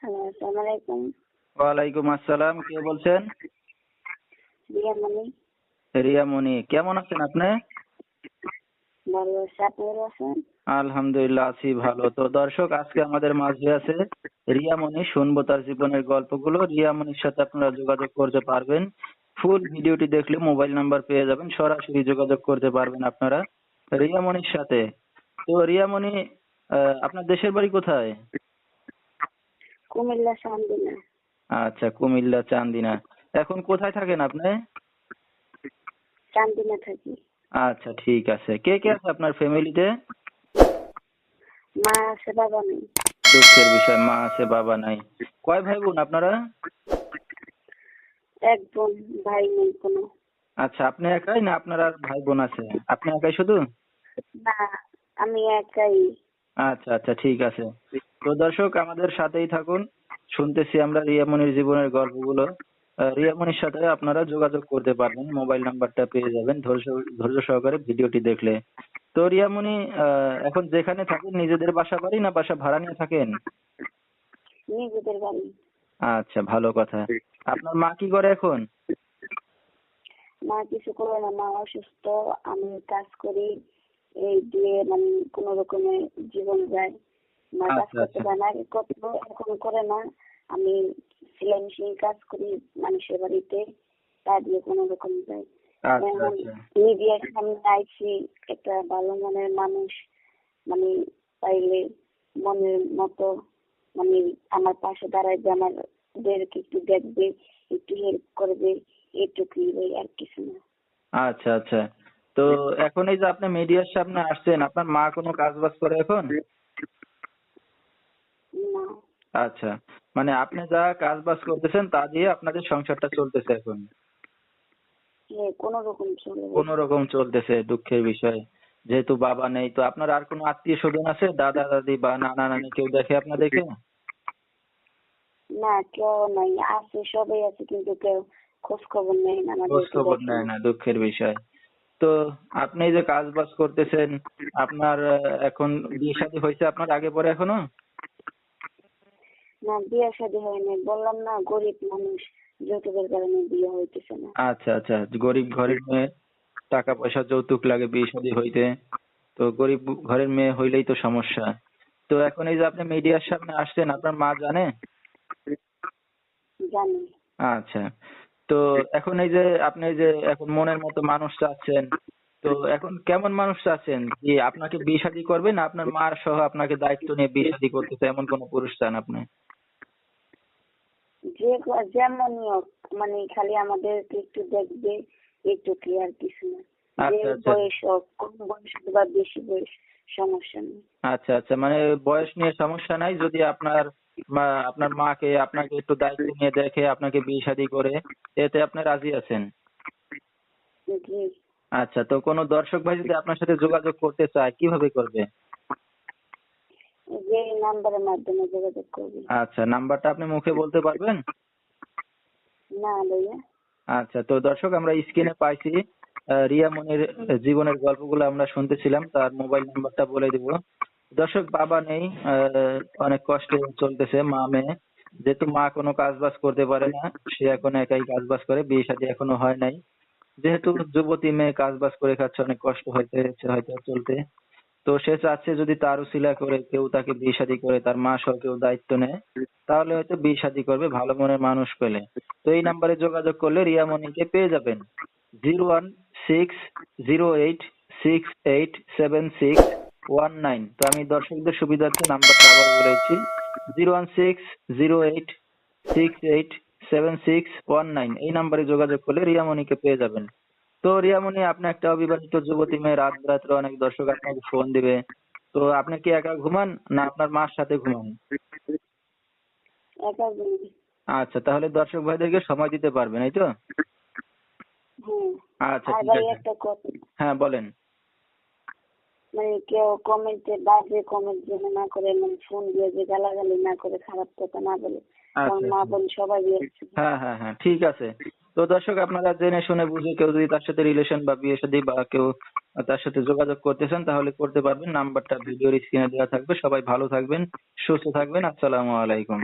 Hello আসসালামু আলাইকুম। ওয়ালাইকুম আসসালাম কে বলছেন? রিয়ামণি রিয়ামণি কেমন আছেন আপনি? ভালো আছি আপনি ভালো আছেন? আলহামদুলিল্লাহ আছি ভালো। তো দর্শক আজকে আমাদের মাঝে আছে রিয়ামণি শুনব তার জীবনের গল্পগুলো। রিয়ামণির সাথে আপনারা যোগাযোগ করতে পারবেন। ফুল ভিডিওটি দেখলে মোবাইল নাম্বার পেয়ে যাবেন সরাসরি যোগাযোগ করতে পারবেন আপনারা রিয়ামণির সাথে। তো রিয়ামণি আপনার দেশের বাড়ি কোথায়? কুমিল্লা সান্দিনা আচ্ছা কুমিল্লা চান্দিনা। এখন কোথায় থাকেন আপনি? চান্দিনা থাকি। আচ্ছা ঠিক আছে। কে কে আছে আপনার ফ্যামিলিতে? মা আছে বাবা নেই। দুঃখের বিষয় মা আছে বাবা নাই। কয় ভাই বোন আপনারা? এক বোন ভাই নেই কোনো। আচ্ছা আপনি একাই না আপনার আর ভাই বোন আছে? আপনি একাই শুধু? না আমি একাই। আচ্ছা আচ্ছা ঠিক আছে। তো দর্শক আমাদের সাথেই থাকুন। শুনতেছি আমরা রিয়ামনির জীবনের গল্পগুলো। রিয়ামনির সাথে আপনারা যোগাযোগ করতে পারবেন। মোবাইল নাম্বারটা পেয়ে যাবেন ধৈর্য ধৈর্য সহকারে ভিডিওটি দেখলে। তো রিয়ামণি আহ, এখন যেখানে থাকেন নিজেদের বাসা বাড়ি না বাসা ভাড়া নিয়ে থাকেন? নিজেদের বাড়ি। আচ্ছা ভালো কথা। আপনার মা কি করে এখন? মা কিছু করে না মা অসুস্থ। আমি কাজ করি এই দিয়ে মানে কোনো রকমে জীবন যায়। মা কাজ করতে। পারে না করতো এখন করে না। আমি সেলাই মেশিন কাজ করি মানুষের বাড়িতে তা দিয়ে কোনো রকম যায়। আচ্ছা আচ্ছা। মিডিয়ার সামনে আইছি একটা ভালো মনের মানুষ মানে পাইলে মনের মতো মানে আমার পাশে দাঁড়াইবে আমাদেরকে একটু দেখবে একটু হেল্প করবে এটুকুই ওই আর কিছু না। আচ্ছা আচ্ছা। তো এখন এই যে আপনি মিডিয়ার সামনে আসছেন আপনার মা কোনো কাজ বাজ করে এখন? না আচ্ছা। মানে আপনি যা কাজ বাজ করতেছেন তা দিয়ে আপনাদের সংসারটা চলতেছে এখন? হ্যাঁ কোনো রকম চলে কোন রকম চলতেছে দুঃখের বিষয়। যেহেতু বাবা নেই তো আপনার আর কোনো আত্মীয় স্বজন আছে? দাদা দাদি বা নানা নানি কেউ দেখে আপনাদেরকে? না কেউ নাই। আছে সবাই আছে কিন্তু কেউ খোঁজ খবর নেই না খোঁজ খবর নেয় না দুঃখের বিষয়। তো আপনি যে কাজ বাজ করতেছেন আপনার এখন বিয়ে শাদী হয়েছে আপনার আগে পরে এখনও? না বিয়ে শাদী হয়নি। বললাম না গরিব মানুষ যৌতুকের কারণে বিয়ে হইতেছে না। আচ্ছা আচ্ছা গরিব ঘরের মেয়ে টাকা পয়সা যৌতুক লাগে বিয়ে শাদী হইতে। তো গরিব ঘরের মেয়ে হইলেই তো সমস্যা। তো এখন এই যে আপনি মিডিয়ার সামনে আসছেন আপনার মা জানে? জানি। আচ্ছা। তো এখন এই যে আপনি এই যে এখন মনের মতো মানুষ চাচ্ছেন তো এখন কেমন মানুষ চাচ্ছেন যে আপনাকে বিয়ে শাদী করবে না আপনার মার সহ আপনাকে দায়িত্ব নিয়ে বিয়ে শাদী করতেছে এমন কোন পুরুষ চান আপনি? যে যেমনই হোক মানে খালি আমাদেরকে একটু দেখবে একটু কি আর কিছু না। আচ্ছা, আচ্ছা। বয়স হোক কম বয়স বা বেশি বয়স সমস্যা নেই। আচ্ছা আচ্ছা মানে বয়স নিয়ে সমস্যা নাই যদি আপনার মা আপনার মাকে আপনাকে একটু দায়িত্ব নিয়ে দেখে আপনাকে বিয়ে শাদী করে এতে আপনি রাজি আছেন? জি। আচ্ছা তো কোনো দর্শক ভাই যদি আপনার সাথে যোগাযোগ করতে চায় কীভাবে করবে? যে নাম্বারের মাধ্যমে যোগাযোগ করবে। আচ্ছা নাম্বারটা আপনি মুখে বলতে পারবেন? না ভাইয়া। আচ্ছা তো দর্শক আমরা স্ক্রিনে পাইছি রিয়া মনির জীবনের গল্পগুলো আমরা শুনতেছিলাম তার মোবাইল নাম্বারটা বলে দিব। দর্শক বাবা নেই অনেক কষ্টে চলতেছে মা মেয়ে। যেহেতু মা কোনো কাজ বাজ করতে পারে না সে এখন একাই কাজ বাজ করে বিয়ে শাদী এখনও হয় নাই। যেহেতু যুবতী মেয়ে কাজ বাজ করে খাচ্ছে, অনেক কষ্ট হইতে হয়তো চলতে। তো সে চাচ্ছে যদি তার উসিলা করে, কেউ তাকে বিয়ে শাদী করে, তার মা সহ কেউ দায়িত্ব নেয়, তাহলে হয়তো বিয়ে শাদী করবে ভালো মনের মানুষ পেলে। তো এই নাম্বারে যোগাযোগ করলে রিয়া মনিকে পেয়ে যাবেন। Zero one six zero eight six eight seven six one nine. তো আমি দর্শকদের সুবিধার্থে নাম্বারটা আবার বলেছি zero one six zero eight six eight seven six one nine এই নাম্বারে যোগাযোগ করলে রিয়ামণিকে পেয়ে যাবেন। তো রিয়ামণি আপনি একটা অবিবাহিত যুবতী মেয়ে রাত রাত্রে অনেক দর্শক আপনাকে ফোন দিবে। তো আপনি কি একা ঘুমান না আপনার মার সাথে ঘুমান? একা আচ্ছা তাহলে দর্শক ভাইদেরকে সময় দিতে পারবেন এই তো? আচ্ছা ঠিক আছে। হ্যাঁ বলেন। মানে কেউ কমেন্টে বাজে কমেন্ট যেন না করে মানে ফোন দিয়ে যে গালাগালি না করে খারাপ কথা না বলে আচ্ছা মা আচ্ছা। বোন সবাই হ্যাঁ হ্যাঁ হ্যাঁ ঠিক আছে। তো দর্শক আপনারা জেনে শুনে বুঝে কেউ যদি তার সাথে রিলেশন বা বিয়ে শাদী বা কেউ তার সাথে যোগাযোগ করতে চান তাহলে করতে পারবেন। নাম্বারটা ভিডিওর স্ক্রিনে দেওয়া থাকবে। সবাই ভালো থাকবেন সুস্থ থাকবেন। আসসালামু আলাইকুম।